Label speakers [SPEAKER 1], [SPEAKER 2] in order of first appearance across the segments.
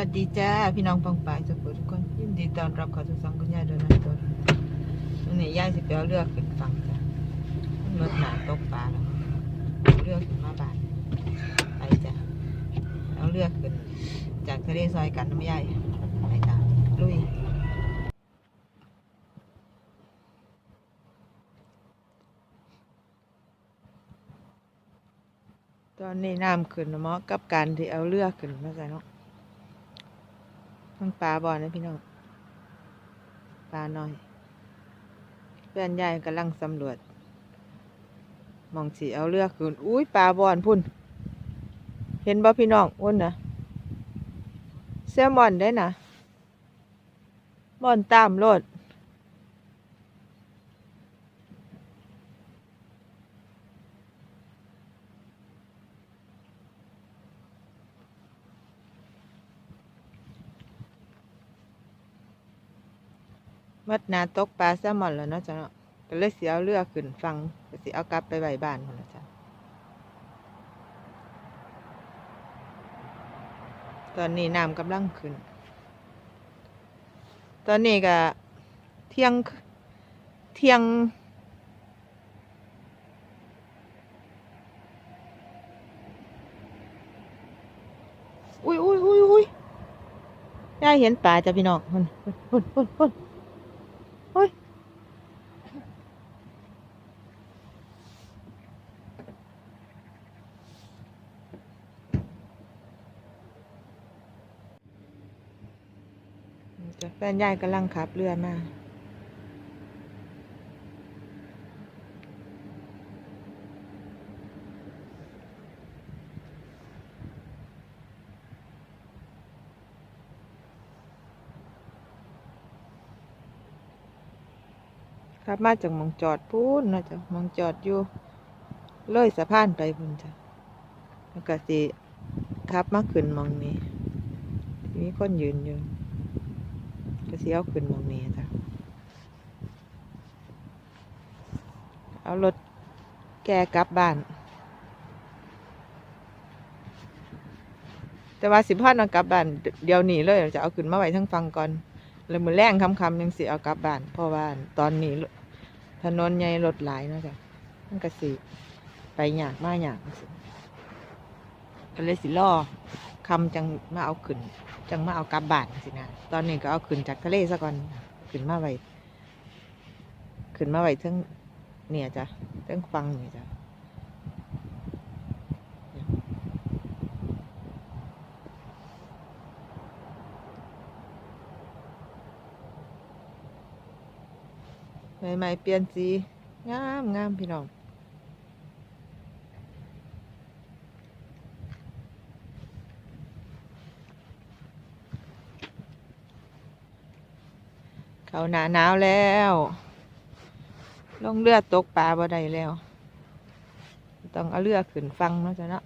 [SPEAKER 1] วัสดีจ้าพี่น้องปองปายสุขุทุกคนยินดีต้อนรับเข้าสู่สังคุณยาโดนัทตัววันนี้ย่ายสิไปเอาเรือกขึ้นฝั่งจ้ะรถหนาตกปลาแล้วเอาเรือกขึ้นมาบานไปจ้ะเอาเรือกขึ้นจากทะเลซอยกันน้ำยาไปจ้ะลุยตอนนี้น้ำขึ้นเนาะมาะกับการที่เอาเรือกขึ้นมาใส่เนาะ มันปลาบ่อนะพี่น้องปลาน้อย เพื่อนยายกำลังสำรวจ มองสีเอาเรือขึ้นอุ้ยปลาบอนพุ่น เห็นบ่พี่น้องอ้นนะแซลมอนได้นะมอนตามโลด มัดนาตกปลาแซลมอนแล้วเนาะจ้ะเนาะก็เลยเสียเอาเรือขึ้นฟังก็สิเอากลับไปไว้บ้านคนละจ้ะตอนนี้น้ำกำลังขึ้น ตอนนี้ก็เที่ยงเที่ยง อุ้ยอุ้ยอุ้ยอุ้ยยายเห็นปลาจ้ะพี่น้องหุ่นหุ่นหุ่นหุ่นหุ่น จ้ะแฟนยายกำลังขับเรือมาครับมาจากมองจอดพูนนะจ้ะมองจอดอยู่เลยสะพานไปพุ่นจ้ะแล้วก็สิขับมาขึ้นมองนี้มีคนยืนอยู่ ก็สิเอาขึ้นมองนี้จ้ะเอารถแกกลับบ้าน แต่ว่าสิพาเอากลับบ้านเดี๋ยวนี้เลยจะเอาขึ้นมาไว้ทั้งฟังก่อนแล้วมือแรงคำคำยังสิเอากลับบ้านเพราะว่าตอนนี้ถนนใหญ่รถหลายนะจ้ะมันก็สิไปหยากมาอยากจังซี้ก็เลยสิล่อ คำจังมาเอาขึ้น จังมาเอากลับบ้านสินะตอนนี้ก็เอาขึ้นจากทะเลซะก่อนขึ้นมาไว้ขึ้นมาไว้เทั้งเนี่ยจ้ะเทั้งฟังเนี่ยจ้ะใหม่ๆเปลี่ยนสีงามงามพี่น้อง เขาหนาหนาวแล้ว ลงเรือตกปลาบ่ได้แล้ว ต้องเอาเรือขึ้นฟังเนาะจ้ะเนาะ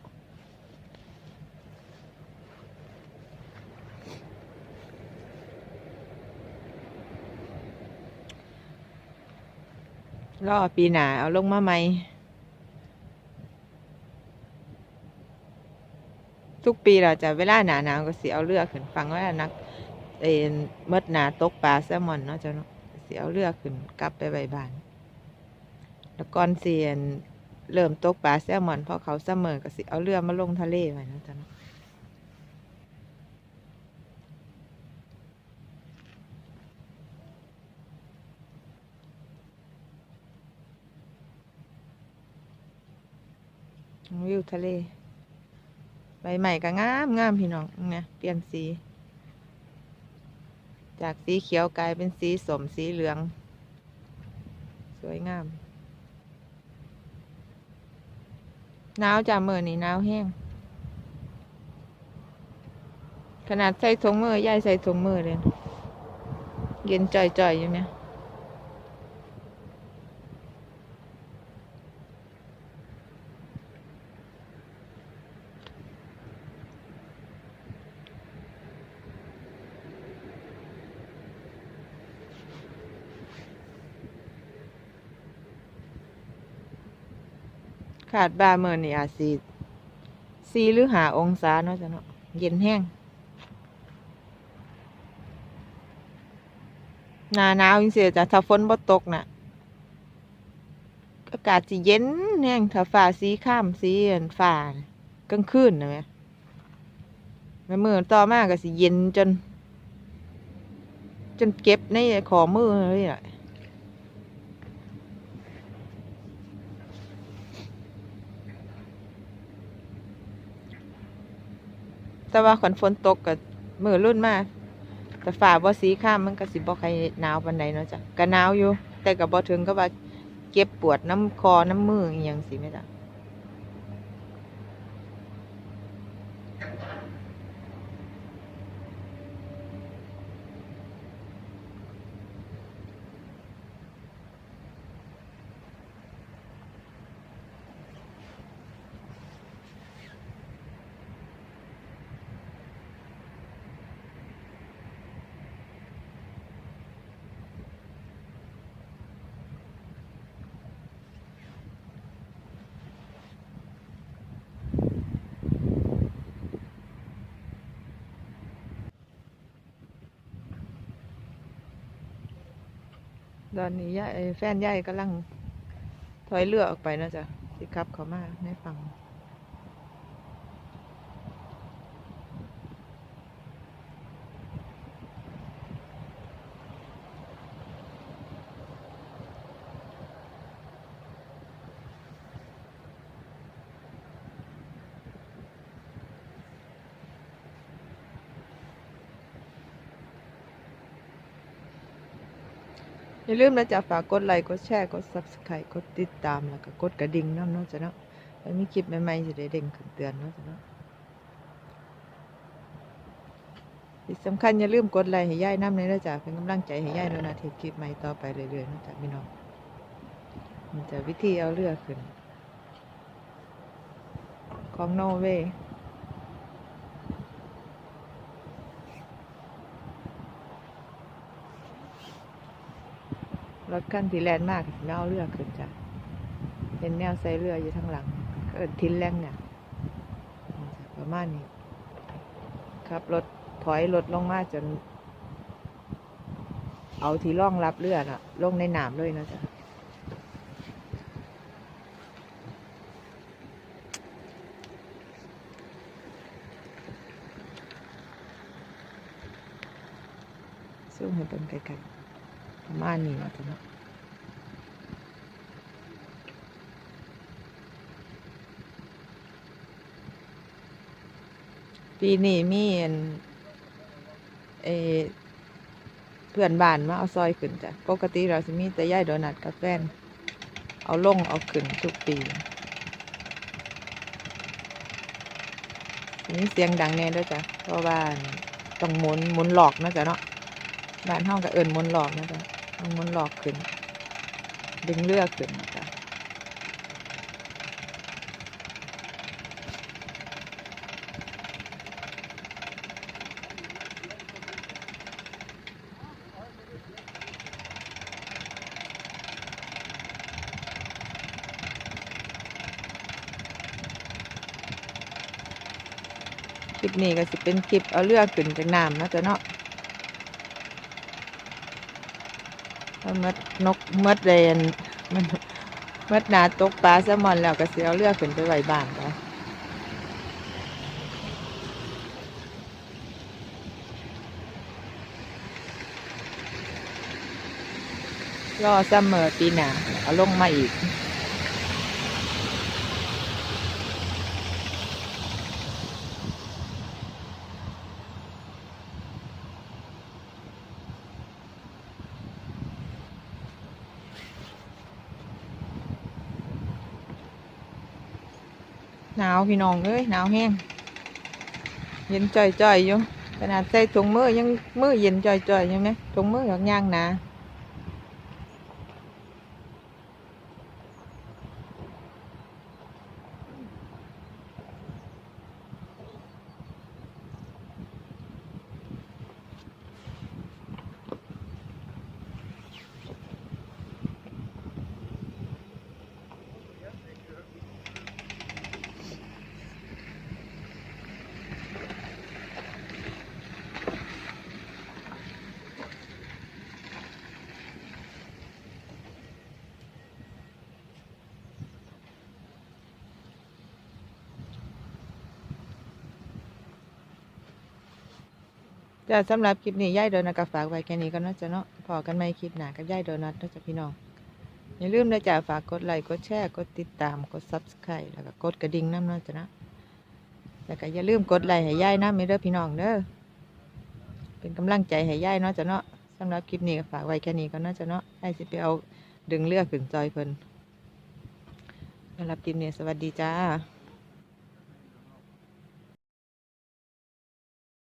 [SPEAKER 1] รอปีหนาเอาลงมาใหม่ ทุกปีเราจะเวลาหนาหนาวก็สิเอาเรือขึ้นฟังไว้นัก เอ็นเมดหนาตกปลาแซลมอนเนาะเจ้ะเนาะเสิเอาเรือขึ้นกลับไปไว้บ้าน แล้วก่อนเสียนเริ่มตกปลาแซลมอนเพราะเขาเสมอก็สิเอาเรือมาลงทะเลไว้เนาะจ้ะเนาะวิวทะเล ใบใหม่ก็งามงามพี่น้องเนี่ยเปลี่ยนสี จากสีเขียวกลายเป็นสีสมสีเหลือง สวยงามหนาวจ้ามือนี่หนาวแห้ง ขนาดใส่ถุงมือยายใส่ถุงมือเลย เย็นจ่อยๆอยู่เนี่ย ขาดบาเมื่อนี่อาจสีสีหรือหาองศาเนาะจ้ะเนาะเย็นแห้งหนาหนาวจริงเสียจ้ะถ้าฝนบ่ตกนะ่ะอากาศจะเย็นแห้งถ้าฝ่าสีข้ามสีฝ่ากลางคืนนะแม่แม่มือต่อมากก็สิเย็นจน จนเก็บในขอมือเลยอะ แต่ว่าขันฝนตกกับมือรุ่นมากแต่ฝ่าบ่สีข้ามมันก็สิบ่ใครหนาวปานใดเนาะจ้ะก็หนาวอยู่ แต่ก็บ่ถึงก็ว่าเก็บปวดน้ำคอน้ำมืออย่างสิแม่จ้ะ ตอนนี้ยายแฟนยายกำลังถอยเรือออกไปนะจ๊ะสิขับเขามาในฝั่ง อย่าลืมนะจ๊ะฝากกดไลค์กดแชร์กด subscribe กดติดตามแล้วก็กดกระดิ่งน้ำเนาะจ้ะเนาะแล้วมีคลิปใหม่ๆจะได้เด้งขึ้นเตือนเนาะจ้ะเนาะที่สำคัญอย่าลืมกดไลค์ให้ย่ายน้ำเลยนะจ๊ะเป็นกำลังใจให้ย่ายแล้วนะเทปคลิปใหม่ต่อไปเรื่อยๆนะจ๊ะพี่น้องมันจะวิธีเอาเรือกขึ้นของโนเวย์ รถคันที่แลนมากแนวเรือขึ้นจ้ะเป็นแนวใส่เรืออยู่ทั้งหลังเอิ้นทินแรงเนี่ยประมาณนี้ ครับรถถอยรถลงมาจน เอาที่ร่องรับเรือน่ะลงในน้ำเลยนะจ๊ะสู้ให้เป็นไกลๆ ประมาณนี้นะจ๊ะปีนี้มีเอเพื่อนบ้านมาเอาซอยขึ้นจ้ะ ปกติเราจะมีแต่ย่ายโดนัทกับแฟน เอาลงเอาขึ้นทุกปีนี้เสียงดังแน่ด้วยจ้ะ เพราะว่าต้องหมุนหมุนหลอกนะจ๊ะเนาะ บ้านห้องกับเอิญหมุนหลอกนะจ๊ะ ต้องหมุนหลอกขึ้น ดึงเลือกขึ้นนะจ้ะคลิปนี้ก็สิเป็นคลิปเอาเรือขึ้นจากน้ำนะจ๊ะเนาะเอา มัดนกมัดเรนมันมัดนาตกปลาแซลมอนแล้วก็สิเอาเลือขึ้นไปไว้บ้านจ้ะรอซัมเมอร์ปีหนาเอาลงมาอีก หนาวพี่น้องเอ้ยหนาวแห้งเย็นจ่อยๆอยู่ขนาดใส่ถุงมือยังมือเย็นจ่อยๆอยู่ไหมถุงมืออยางย่างหนา จ้าสำหรับคลิปนี้ย่ายโดนัทก็ฝากไว้แค่นี้ก็น่าจะเนาะพอกันไม่คลิปหนากับย่ายโดนัทนาะจ้ะพี่น้อง อย่าลืมนะจ้าฝากกดไลค์กดแชร์กดติดตามกด subscribe แล้วก็กดกระดิ่งน้ำเนาะจ้ะนะแล้วก็อย่าลืมกดไลค์ให้ย่ายน้ำเด้อพี่น้องเด้อเป็นกำลังใจให้ย่ายเนาะจ้ะเนาะสำหรับคลิปนี้ก็ฝากไว้แค่นี้ก็น่าจะเนาะให้สิไปเอาดึงเลือกขึ้นจอยเพิ่นสำหรับคลิปนี้สวัสดีจ้า